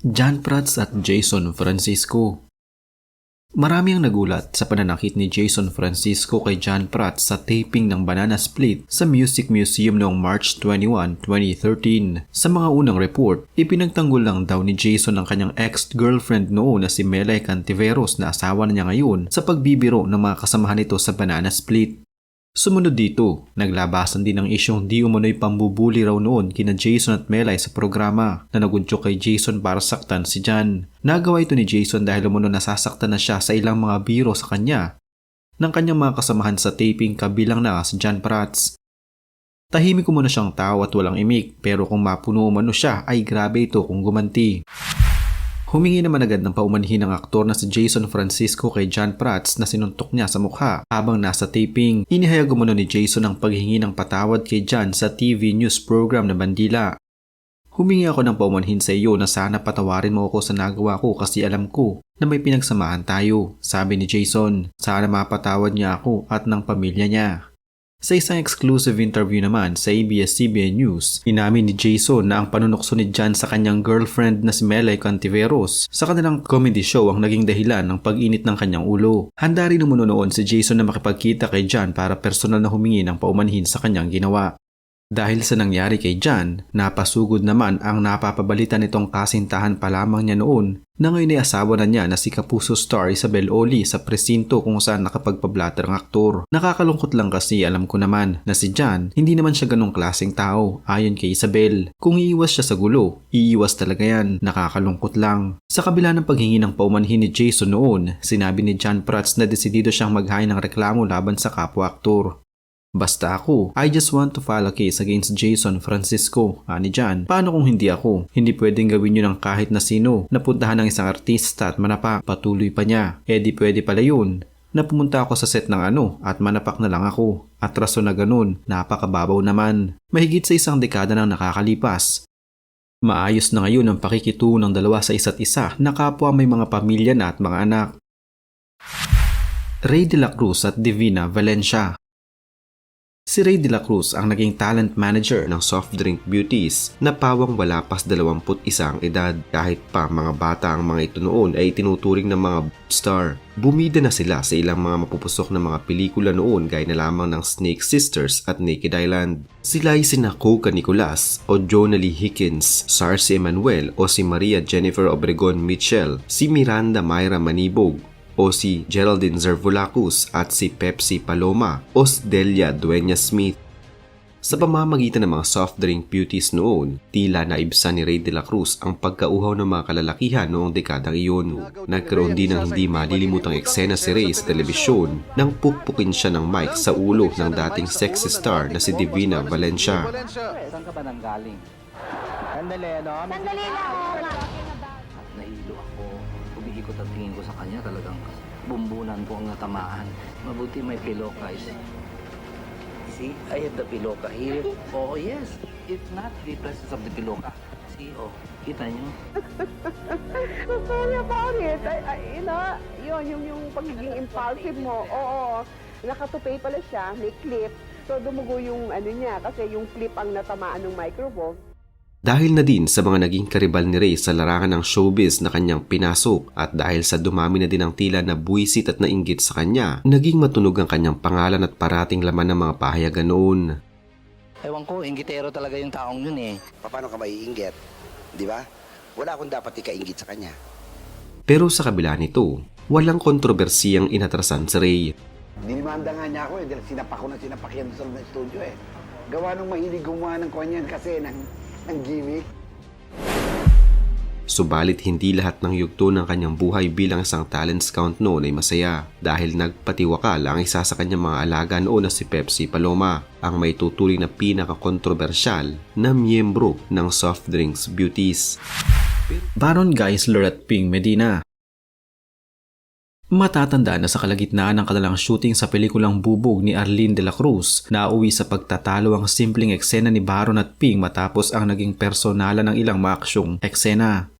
John Prats at Jason Francisco Marami ang nagulat sa pananakit ni Jason Francisco kay John Prats sa taping ng Banana Split sa Music Museum noong March 21, 2013. Sa mga unang report, ipinagtanggol lang daw ni Jason ang kanyang ex-girlfriend noon na si Melay Cantiveros na asawa na niya ngayon sa pagbibiro ng mga kasamahan nito sa Banana Split. Sumunod dito, naglabasan din ng isyong di umano'y pambubuli raw noon kina Jason at Melay sa programa na naguntyok kay Jason para saktan si Jan. Nagawa ito ni Jason dahil umano nasasaktan na siya sa ilang mga biro sa kanya ng kanyang mga kasamahan sa taping kabilang na si Jan Prats. Tahimik muna siyang tao at walang imik pero kung mapuno umano siya ay grabe ito kung gumanti. Humingi naman agad ng paumanhin ng aktor na si Jason Francisco kay John Prats na sinuntok niya sa mukha habang nasa taping. Inihayag umano ni Jason ang paghingi ng patawad kay John sa TV news program na Bandila. Humingi ako ng paumanhin sa iyo na sana patawarin mo ako sa nagawa ko kasi alam ko na may pinagsamahan tayo, sabi ni Jason. Sana mapatawad niya ako at ng pamilya niya. Sa isang exclusive interview naman sa ABS-CBN News, inamin ni Jason na ang panunokso ni John sa kanyang girlfriend na si Melay Cantiveros sa kanilang comedy show ang naging dahilan ng pag-init ng kanyang ulo. Handa rin umuno noon si Jason na makipagkita kay John para personal na humingi ng paumanhin sa kanyang ginawa. Dahil sa nangyari kay John, napasugod naman ang napapabalita nitong kasintahan pa lamang niya noon na ngayon ay asawa na niya na si Kapuso star Isabel Oli sa presinto kung saan nakapagpablatter ang aktor. Nakakalungkot lang kasi alam ko naman na si John hindi naman siya ganong klaseng tao ayon kay Isabel. Kung iiwas siya sa gulo, iiwas talaga yan. Nakakalungkot lang. Sa kabila ng paghingi ng paumanhin ni Jason noon, sinabi ni John Prats na desidido siyang maghain ng reklamo laban sa kapwa-aktor. Basta ako, I just want to file a case against Jason Francisco, ani Jan. Paano kung hindi ako? Hindi pwedeng gawin yun ng kahit na sino. Napuntahan ng isang artista at manapak, patuloy pa niya. Eh di pwede pala yun. Napumunta ako sa set ng ano at manapak na lang ako. At rason na ganun, napakababaw naman. Mahigit sa isang dekada nang nakakalipas. Maayos na ngayon ang pakikitungo ng dalawa sa isa't isa na kapwa may mga pamilya na at mga anak. Ray de la Cruz at Divina Valencia Si Ray de la Cruz ang naging talent manager ng soft drink beauties na pawang wala pas 21 ang edad. Kahit pa mga bata ang mga ito noon ay tinuturing ng mga star. Bumida na sila sa ilang mga mapupusok na mga pelikula noon gaya na lamang ng Snake Sisters at Naked Island. Sila ay sina Coca Nicolas o Jonah Lee Hickens, Sarcy Emanuel o si Maria Jennifer Obregon Mitchell, si Miranda Myra Manibog, o si Geraldine Zervulacus at si Pepsi Paloma o si Delia Dueña Smith. Sa pamamagitan ng mga soft drink beauties noon, tila naibsan ni Ray de la Cruz ang pagkauhaw ng mga kalalakihan noong dekadang iyon. Nagkaroon din ng hindi malilimutang eksena si Ray sa telebisyon nang pukpukin siya ng mic sa ulo ng dating sexy star na si Divina Valencia. Saan ka ba nang galing? Sandali, ano? Sandali lang. Nahilo ako. Umiikot ang tingin ko sa kanya talagang bumbunan ko ang natamaan. Mabuti may piloka. See, I have the piloka here. Oh, yes. If not, the presence of the piloka. See, oh, kita nyo? Sorry about it. I, I, you know, yun, yung, yung pagiging impulsive mo. Oo, nakatupay pala siya, may clip. So, dumugo yung ano niya, kasi yung clip ang natamaan ng microphone. Dahil na din sa mga naging karibal ni Ray sa larangan ng showbiz na kanyang pinasok at dahil sa dumami na din ang tila na buwisit at nainggit sa kanya, naging matunog ang kanyang pangalan at parating laman ng mga pahayagan noon. Ewan ko, ingitero talaga yung taong yun eh. paano ka maiinggit? Di ba? Wala akong dapat ikainggit sa kanya. Pero sa kabila nito, walang kontrobersiyang inatrasan si Ray. Dinimanda nga niya ako eh, dahil sinapak ko na sinapak yan sa loob ng studio eh. Gawa nung mahilig gumawa ng kanyan kasi ng, ng gimmick. Subalit hindi lahat ng yugto ng kanyang buhay bilang isang talent scout noon ay masaya dahil nagpatiwakal ang isa sa kanyang mga alaga noon na si Pepsi Paloma, ang may tuturing na pinaka-kontrobersyal na miyembro ng soft drinks beauties. Baron Geisler at Ping Medina Matatanda na sa kalagitnaan ng kanilang shooting sa pelikulang Bubog ni Arlene de la Cruz na uwi sa pagtatalo ang simpleng eksena ni Baron at Ping matapos ang naging personala ng ilang maaksyong eksena.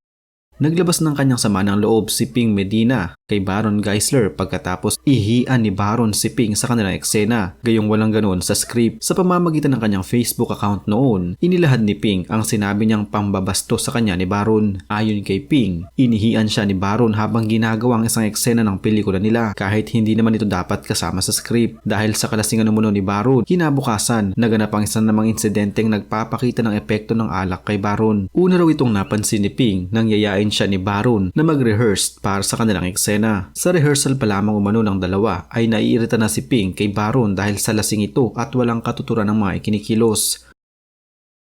Naglabas ng kanyang sama ng loob si Ping Medina kay Baron Geisler pagkatapos ihian ni Baron si Ping sa kanilang eksena. Gayong walang ganoon sa script. Sa pamamagitan ng kanyang Facebook account noon, inilahad ni Ping ang sinabi niyang pambabasto sa kanya ni Baron. Ayon kay Ping, inihian siya ni Baron habang ginagawa ang isang eksena ng pelikula nila kahit hindi naman ito dapat kasama sa script. Dahil sa kalasingan umuno ni Baron, kinabukasan, naganap ang isang namang insidenteng nagpapakita ng epekto ng alak kay Baron. Una raw itong napansin ni Ping nang yayain siya ni Baron na mag-rehearse para sa kanilang eksena. Sa rehearsal pa lamang umano ng dalawa ay naiirita na si Ping kay Baron dahil sa lasing ito at walang katuturan ng mga ikinikilos.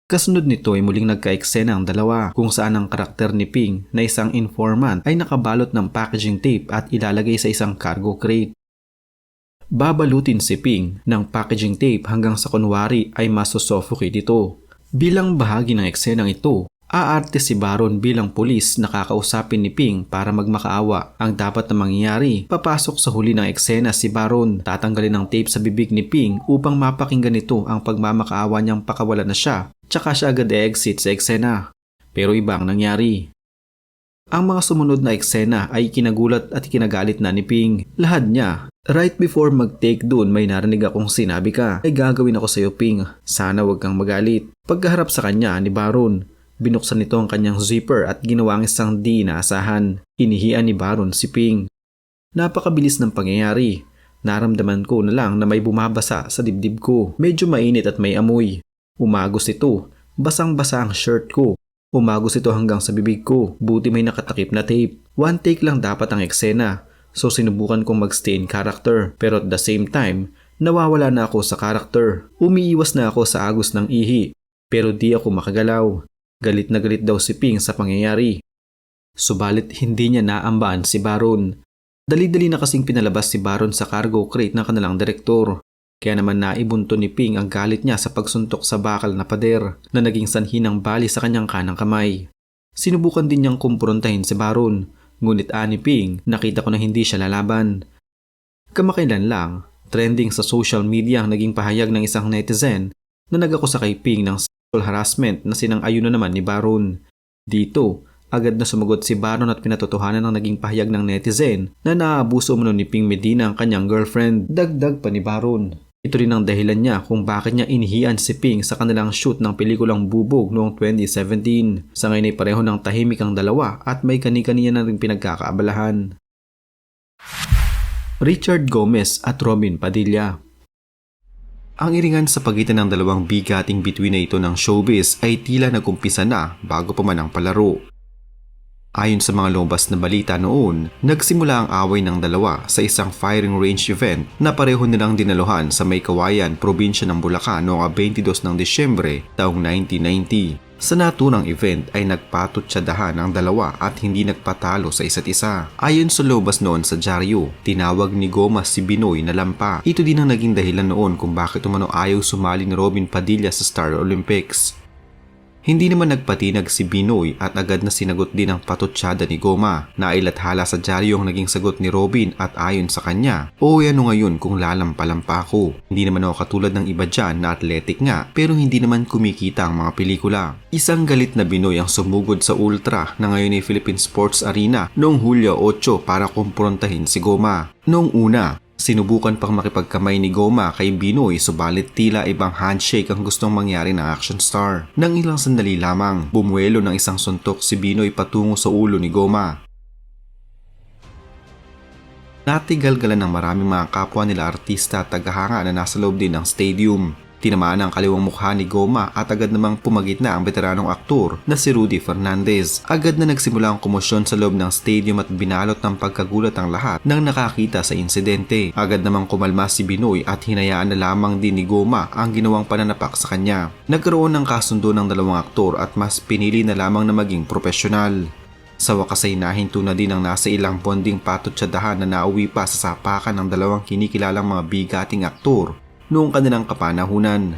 Kasunod nito ay muling nagka-eksena ang dalawa kung saan ang karakter ni Ping na isang informant ay nakabalot ng packaging tape at ilalagay sa isang cargo crate. Babalutin si Ping ng packaging tape hanggang sa kunwari ay masusuffocate ito. Bilang bahagi ng eksenang ito, aarte si Baron bilang pulis na kakausapin ni Ping para magmakaawa. Ang dapat na mangyayari, papasok sa huli ng eksena si Baron, tatanggalin ang tape sa bibig ni Ping upang mapakinggan nito ang pagmamakaawa niyang pakawala na siya, tsaka siya agad exit sa eksena. Pero iba ang nangyari. Ang mga sumunod na eksena ay kinagulat at kinagalit na ni Ping. Lahad niya. Right before mag-take doon may narinig akong sinabi ka, ay gagawin ako sa iyo Ping. Sana wag kang magalit. Pagkaharap sa kanya ni Baron, binuksan nito ang kanyang zipper at ginawa ang isang di inaasahan. Inihian ni Baron si Ping. Napakabilis ng pangyayari. Naramdaman ko na lang na may bumabasa sa dibdib ko. Medyo mainit at may amoy. Umagos ito. Basang-basa ang shirt ko. Umagos ito hanggang sa bibig ko. Buti may nakatakip na tape. One take lang dapat ang eksena. So sinubukan kong magstay in character. Pero at the same time, nawawala na ako sa character. Umiiwas na ako sa agos ng ihi. Pero di ako makagalaw. Galit na galit daw si Ping sa pangyayari. Subalit hindi niya naambaan si Baron. Dali-dali na kasing pinalabas si Baron sa cargo crate ng kanilang direktor. Kaya naman naibunto ni Ping ang galit niya sa pagsuntok sa bakal na pader na naging sanhi ng bali sa kanyang kanang kamay. Sinubukan din niyang kumprontahin si Baron, ngunit ani Ping nakita ko na hindi siya lalaban. Kamakailan lang, trending sa social media ang naging pahayag ng isang netizen na nagakusa kay Ping ng harassment na sinang-ayon na naman ni Baron. Dito, agad na sumagot si Baron at pinatotohanan ng naging pahayag ng netizen na naaabuso umano ni Ping Medina ang kanyang girlfriend. Dagdag pa ni Baron. Ito rin ang dahilan niya kung bakit niya inihian si Ping sa kanilang shoot ng pelikulang Bubog noong 2017. Sa ngayon ay pareho ng tahimik ang dalawa at may kani-kaniya na rin pinagkakaabalahan. Richard Gomez at Robin Padilla ang iringan sa pagitan ng dalawang bigating bituin na ito ng showbiz ay tila nagumpisa na bago pa man ang palaro. Ayon sa mga lumabas na balita noon, nagsimula ang away ng dalawa sa isang firing range event na pareho nilang dinaluhan sa May Kawayan, probinsya ng Bulacan noong 22 ng Disyembre taong 1990. Sa naturang event ay nagpatutsadahan ang dalawa at hindi nagpatalo sa isa't isa. Ayon sa lobas noon sa dyaryo, tinawag ni Goma si Binoy na lampa. Ito din ang naging dahilan noon kung bakit umano ayaw sumali ni Robin Padilla sa Star Olympics. Hindi naman nagpatinag si Binoy at agad na sinagot din ang patutsyada ni Goma na ilathala sa dyaryo ang naging sagot ni Robin at ayon sa kanya, o ano ngayon kung lalampalampa ako. Hindi naman ako katulad ng iba dyan na athletic nga pero hindi naman kumikita ang mga pelikula. Isang galit na Binoy ang sumugod sa Ultra na ngayon ay Philippine Sports Arena noong Hulyo 8 para kumprontahin si Goma. Noong una, Sinubukan pang makipagkamay ni Goma kay Binoy subalit tila ibang handshake ang gustong mangyari ng action star. Nang ilang sandali lamang, bumuelo ng isang suntok si Binoy patungo sa ulo ni Goma. Natigalgalan ng maraming mga kapwa nila artista at tagahanga na nasa loob din ng stadium. Tinamaan ang kaliwang mukha ni Goma at agad namang pumagit na ang veteranong aktor na si Rudy Fernandez. Agad na nagsimula ang komosyon sa loob ng stadium at binalot ng pagkagulat ang lahat nang nakakita sa insidente. Agad namang kumalma si Binoy at hinayaan na lamang din ni Goma ang ginawang pananapak sa kanya. Nagkaroon ng kasundo ng dalawang aktor at mas pinili na lamang na maging profesional. Sa wakas ay nahinto na din ang nasa ilang bonding patutsadahan na nauwi pa sa sapakan ng dalawang kinikilalang mga bigating aktor noong kanilang kapanahunan.